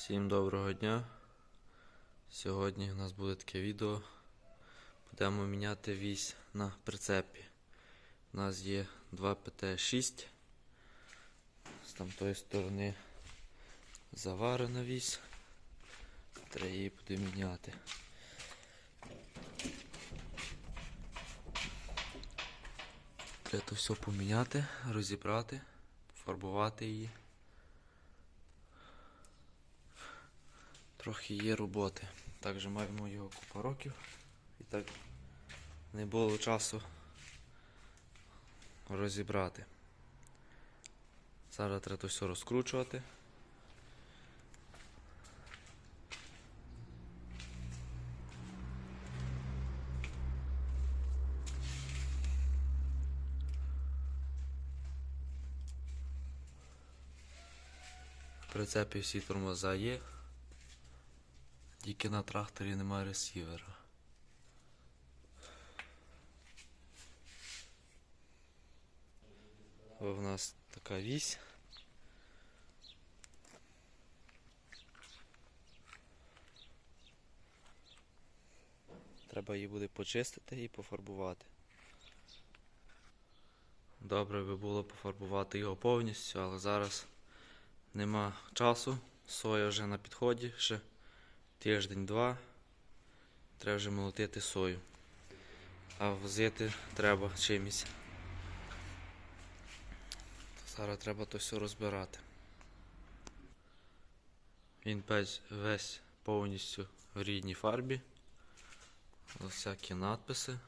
Всім доброго дня. Сьогодні у нас буде таке відео. Будемо міняти вісь на прицепі. У нас є 2 ПТ-6. З там тої сторони заварена вісь. Треба її буде міняти. Треба то все поміняти, розібрати, пофарбувати її. Трохи є роботи. Також маємо його купа років. І так не було часу розібрати. Зараз треба все розкручувати. В прицепі всі тормоза є. Тільки на тракторі немає ресівера. В нас така вісь. Треба її буде почистити і пофарбувати. Добре би було пофарбувати його повністю, але зараз нема часу. Соя вже на підході, ще тиждень-два. Треба вже молотити сою. А возити треба чимось. Зараз треба то все розбирати. Він весь, весь повністю в рідній фарбі. Всякі надписи.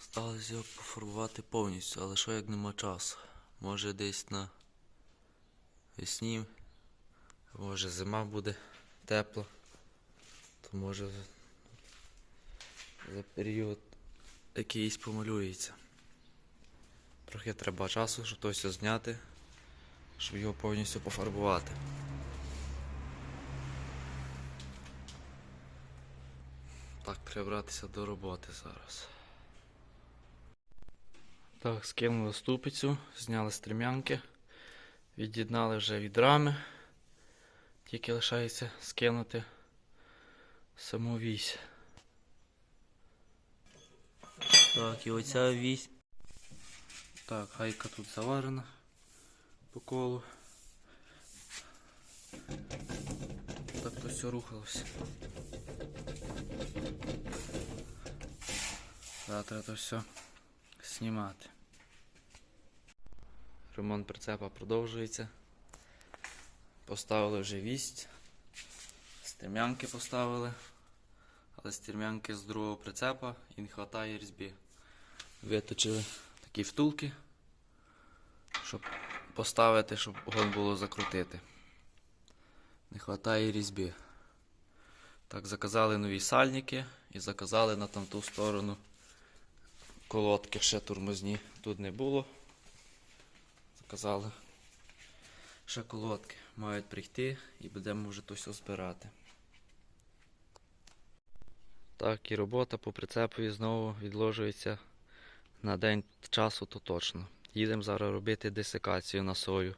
Сталося його пофарбувати повністю, але що як нема часу? Може десь на весні, може зима буде тепла, то може за- період якийсь помалюється. Трохи треба часу, щоб то все зняти, щоб його повністю пофарбувати. Так, треба братися до роботи зараз. Так, скинули ступицю, зняли стрімянки, від'єднали вже від рами. Тільки лишається скинути саму вісь. Так, і оця вісь. Так, гайка тут заварена по колу. Так то все рухалося. Зараз треба то все знімати. Ремонт прицепа продовжується. Поставили вже вість. Стрімянки поставили. Але стрімянки з другого прицепа і не вистачає різьби. Виточили такі втулки, щоб поставити, щоб огонь було закрутити. Не вистачає різьби. Так, заказали нові сальники і заказали на там ту сторону колодки ще тормозні. Тут не було. Заказали ще колодки. Мають прийти і будемо вже то все збирати. Так, і робота по прицепові знову відложується на день часу, то точно. Їдемо зараз робити десикацію на сою.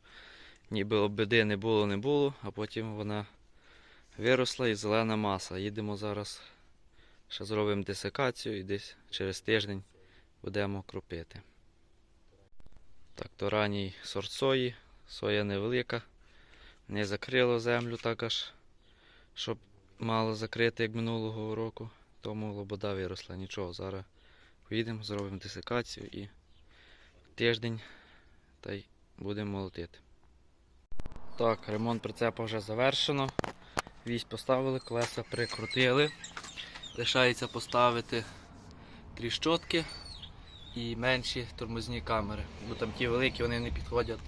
Ніби обіди не було, не було, а потім вона виросла і зелена маса. Їдемо зараз, ще зробимо десикацію і десь через тиждень будемо кропити. Так, то ранній сорт сої, соя невелика. Не закрило землю так аж, щоб мало закрити, як минулого року. Тому лобода виросла. Нічого, зараз поїдемо, зробимо десикацію і тиждень та й будемо молотити. Так, ремонт прицепа вже завершено. Вісь поставили, колеса прикрутили. Лишається поставити тріщотки і менші тормозні камери. Бо там ті великі вони не підходять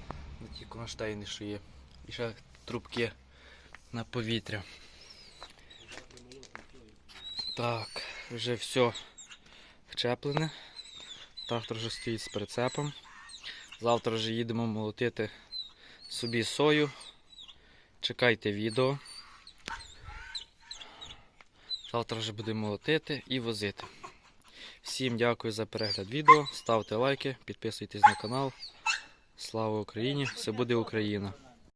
на ті кронштейни, що є. І ще трубки на повітря. Так, вже все вчеплене. Трактор вже стоїть з прицепом. Завтра вже їдемо молотити собі сою. Чекайте відео. Завтра вже будемо молотити і возити. Всім дякую за перегляд відео. Ставте лайки, підписуйтесь на канал. Слава Україні! Все буде Україна!